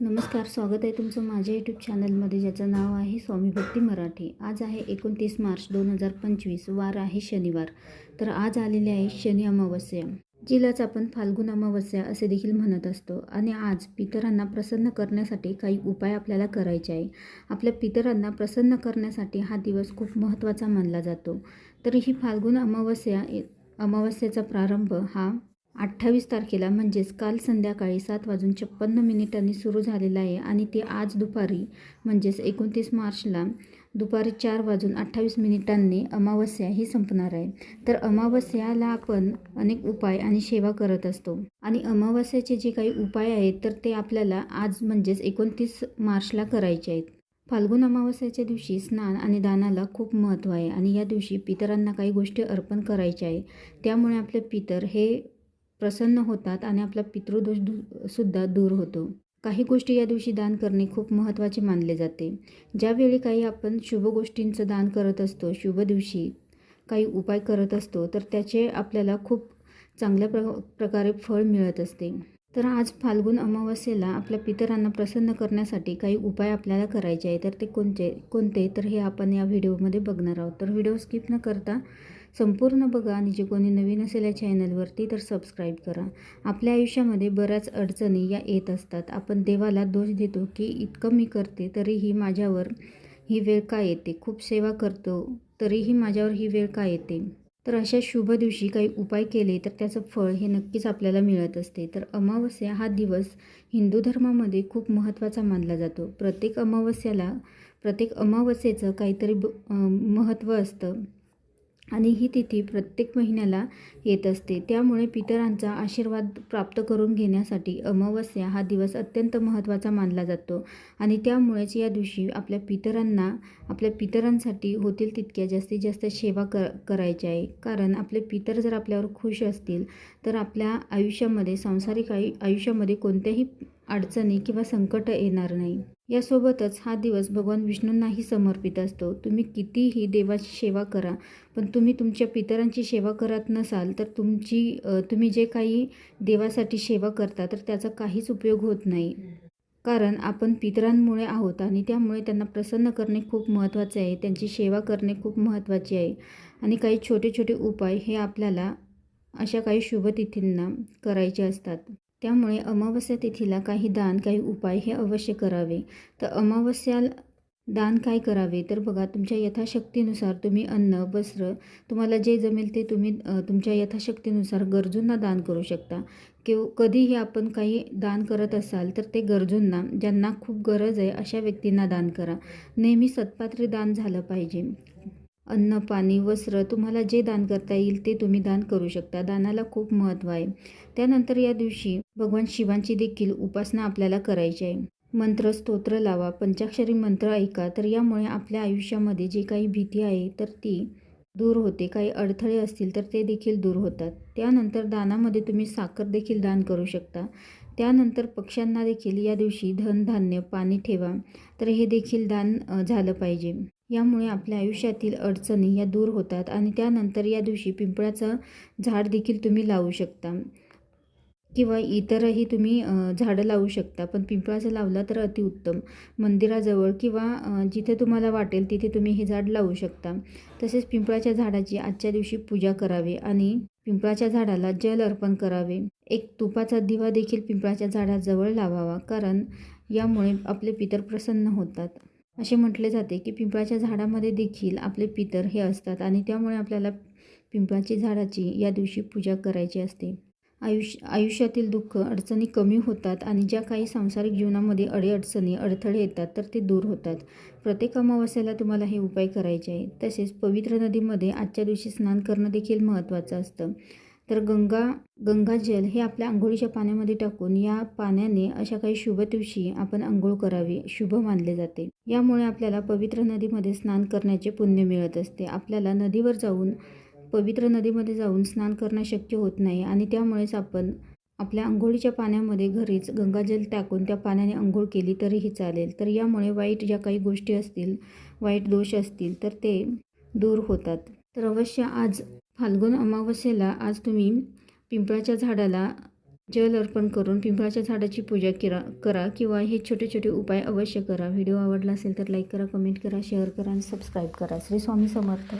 नमस्कार स्वागत आहे तुमचं माझ्या यूट्यूब चॅनलमध्ये ज्याचं नाव आहे स्वामी भक्ती मराठी. आज आहे एकोणतीस मार्च दोन हजार पंचवीस वार आहे शनिवार. तर आज आलेले आहे शनी अमावस्या. जिलाच आपण फाल्गुन अमावस्या असे देखील म्हणत असतो. आणि आज पितरांना प्रसन्न करण्यासाठी काही उपाय आपल्याला करायचे आहे. आपल्या पितरांना प्रसन्न करण्यासाठी हा दिवस खूप महत्त्वाचा मानला जातो. तर ही फाल्गुन अमावस्या अमावस्याचा प्रारंभ हा अठ्ठावीस तारखेला म्हणजेच काल संध्याकाळी सात वाजून छप्पन्न मिनिटांनी सुरू झालेला आहे आणि ते आज दुपारी म्हणजेच एकोणतीस मार्चला दुपारी चार वाजून अठ्ठावीस मिनिटांनी अमावस्या ही संपणार आहे. तर अमावस्याला आपण अनेक उपाय आणि सेवा करत असतो. आणि अमावस्याचे जे काही उपाय आहेत तर ते आपल्याला आज म्हणजेच एकोणतीस मार्चला करायचे आहेत. फाल्गुन अमावस्याच्या दिवशी स्नान आणि दानाला खूप महत्त्व आहे आणि या दिवशी पितरांना काही गोष्टी अर्पण करायच्या आहे. त्यामुळे आपले पितर हे प्रसन्न होतात आणि आपला पितृदोष दू सुद्धा दूर होतो. काही गोष्टी या दिवशी दान करणे खूप महत्त्वाचे मानले जाते. ज्यावेळी काही आपण शुभ गोष्टींचं दान करत असतो शुभ दिवशी काही उपाय करत असतो तर त्याचे आपल्याला खूप चांगल्या प्र प्रकारे फळ मिळत असते. तर आज फाल्गुन अमावस्येला आपल्या पितरांना प्रसन्न करण्यासाठी काही उपाय आपल्याला करायचे आहे तर ते कोणते कोणते? तर हे आपण या व्हिडिओमध्ये बघणार आहोत. तर व्हिडिओ स्किप न करता संपूर्ण बघा आणि जे कोणी नवीन असेल या चॅनलवरती तर सबस्क्राईब करा. आपल्या आयुष्यामध्ये बऱ्याच अडचणी या येत असतात. आपण देवाला दोष देतो की इतकं मी करते तरीही माझ्यावर ही वेळ का येते? खूप सेवा करतो तरीही माझ्यावर ही वेळ का येते? तर अशा शुभ दिवशी काही उपाय केले तर त्याचं फळ हे नक्कीच आपल्याला मिळत असते. तर अमावस्या हा दिवस हिंदू धर्मामध्ये खूप महत्त्वाचा मानला जातो. प्रत्येक अमावस्याला प्रत्येक अमावस्येचं काहीतरी ब महत्त्व असतं. आणि ही तिथी प्रत्येक महिन्याला येत असते. त्यामुळे पितरांचा आशीर्वाद प्राप्त करून घेण्यासाठी अमावस्या हा दिवस अत्यंत महत्त्वाचा मानला जातो. आणि त्यामुळेच या दिवशी आपल्या पितरांना आपल्या पितरांसाठी होतील तितक्या जास्तीत जास्त सेवा कर करायची आहे. कारण आपले पितर जर आपल्यावर खुश असतील तर आपल्या आयुष्यामध्ये सांसारिक आयु आयुष्यामध्ये कोणत्याही अडचणी किंवा संकट येणार नाही. यासोबतच हा दिवस भगवान विष्णूंनाही समर्पित असतो. तुम्ही कितीही देवाची सेवा करा पण तुम्ही तुमच्या पितरांची सेवा करत नसाल तर तुमची तुम्ही जे काही देवासाठी सेवा करता तर त्याचा काहीच उपयोग होत नाही. कारण आपण पितरांमुळे आहोत आणि त्यामुळे त्यांना प्रसन्न करणे खूप महत्त्वाचे आहे. त्यांची सेवा करणे खूप महत्त्वाचे आहे. आणि काही छोटे छोटे उपाय हे आपल्याला अशा काही शुभतिथींना करायचे असतात. त्यामुळे अमावस्या तिथीला काही दान काही उपाय हे अवश्य करावे. तर अमावस्या दान काय करावे? तर बघा तुमच्या यथाशक्तीनुसार तुम्ही अन्न वस्त्र तुम्हाला जे जमेल ते तुम्ही तुमच्या यथाशक्तीनुसार गरजूंना दान करू शकता. किंवा कधीही आपण काही दान करत असाल तर ते गरजूंना ज्यांना खूप गरज आहे अशा व्यक्तींना दान करा. नेहमी सत्पात्री दान झालं पाहिजे. अन्न पाणी वस्त्र तुम्हाला जे दान करता येईल ते तुम्ही दान करू शकता. दानाला खूप महत्त्व आहे. त्यानंतर या दिवशी भगवान शिवांची देखील उपासना आपल्याला करायची आहे. मंत्र स्तोत्र लावा. पंचाक्षरी मंत्र ऐका. तर यामुळे आपल्या आयुष्यामध्ये जे काही भीती आहे तर ती दूर होते. काही अडथळे असतील तर ते देखील दूर होतात. त्यानंतर दानामध्ये तुम्ही साखर देखील दान करू शकता. त्यानंतर पक्ष्यांना देखील या दिवशी धनधान्य पाणी ठेवा. तर हे देखील दान झालं पाहिजे. यामुळे आपल्या आयुष्यातील अडचणी या दूर होतात आणि त्यानंतर या दिवशी पिंपळाचं झाड देखील तुम्ही लावू शकता. किंवा इतरही तुम्ही झाडं लावू शकता पण पिंपळाचं लावलं तर अतिउत्तम मंदिराजवळ किंवा जिथे तुम्हाला वाटेल तिथे तुम्ही हे झाड लावू शकता. तसेच पिंपळाच्या झाडाची आजच्या दिवशी पूजा करावी आणि पिंपळाच्या झाडाला जल अर्पण करावे. एक तुपाचा दिवा देखील पिंपळाच्या झाडाजवळ लावावा कारण यामुळे आपले पितर प्रसन्न होतात. असे म्हटले जाते की पिंपळाच्या झाडामध्ये देखील आपले पितर हे असतात आणि त्यामुळे आपल्याला पिंपळाची झाडाची या दिवशी पूजा करायची असते. आयुष्य आयुष्यातील दुःख अडचणी कमी होतात आणि ज्या काही सांसारिक जीवनामध्ये अडीअडचणी अडथळे येतात तर ते दूर होतात. प्रत्येक अमावस्याला तुम्हाला हे उपाय करायचे आहे. तसेच पवित्र नदीमध्ये आजच्या दिवशी स्नान करणं देखील महत्त्वाचं असतं. तर गंगा गंगाजल हे आपल्या आंघोळीच्या पाण्यामध्ये टाकून या पाण्याने अशा काही शुभ दिवशी आपण आंघोळ करावी शुभ मानले जाते. यामुळे आपल्याला पवित्र नदीमध्ये स्नान करण्याचे पुण्य मिळत असते. आपल्याला नदीवर जाऊन पवित्र नदीमध्ये जाऊन स्नान करणं शक्य होत नाही आणि त्यामुळेच आपण आपल्या आंघोळीच्या पाण्यामध्ये घरीच गंगाजल टाकून त्या पाण्याने आंघोळ केली तरीही चालेल. तर यामुळे वाईट ज्या काही गोष्टी असतील वाईट दोष असतील तर ते दूर होतात. तर अवश्य आज फाल्गुन अमावस्येला आज तुम्ही पिंपळाच्या झाडाला जल अर्पण करून पिंपळाच्या झाडाची पूजा करा करा किंवा हे छोटे छोटे उपाय अवश्य करा. व्हिडिओ आवडला असेल तर लाईक करा कमेंट करा शेअर करा आणि सबस्क्राईब करा. श्री स्वामी समर्थ.